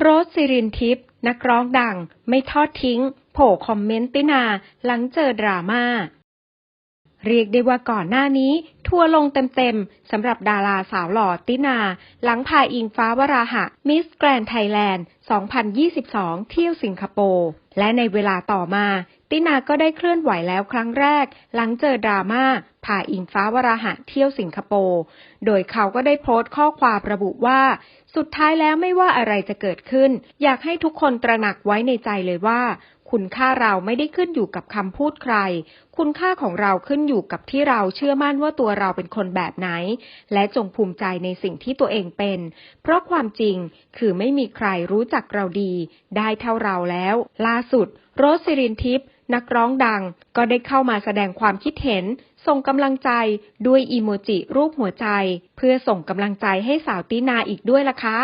โรสซิรินทิพย์นักร้องดัง ไม่ทอดทิ้ง โผล่คอมเมนต์ตินาหลังเจอดราม่า เรียกได้ว่าก่อนหน้านี้ ทัวลงเต็มๆ สำหรับดาราสาวหล่อตินา หลังพาอิงฟ้าวราหะ มิสแกรนไทยแลนด์ 2022 เที่ยวสิงคโปร์ และในเวลาต่อมา ตินาก็ได้เคลื่อนไหวแล้วครั้งแรก หลังเจอดราม่าพาอิงฟ้าวราหะเที่ยวสิงคโปร์โดยเขาก็ได้โพสต์ข้อความระบุว่า สุดท้ายแล้วไม่ว่าอะไรจะเกิดขึ้น อยากให้ทุกคนตระหนักไว้ในใจเลยว่า คุณค่าเราไม่ได้ขึ้นอยู่กับคำพูดใคร คุณค่าของเราขึ้นอยู่กับที่เราเชื่อมั่นว่าตัวเราเป็นคนแบบไหน และจงภูมิใจในสิ่งที่ตัวเองเป็น เพราะความจริงคือไม่มีใครรู้จักเราดี ได้เท่าเราแล้ว ล่าสุด โรสซิรินทิพย์นักร้องดังก็ได้เข้ามาแสดงความคิดเห็น ส่งกำลังใจด้วยอีโมจิรูปหัวใจ เพื่อส่งกำลังใจให้สาวตินาอีกด้วยล่ะค่ะ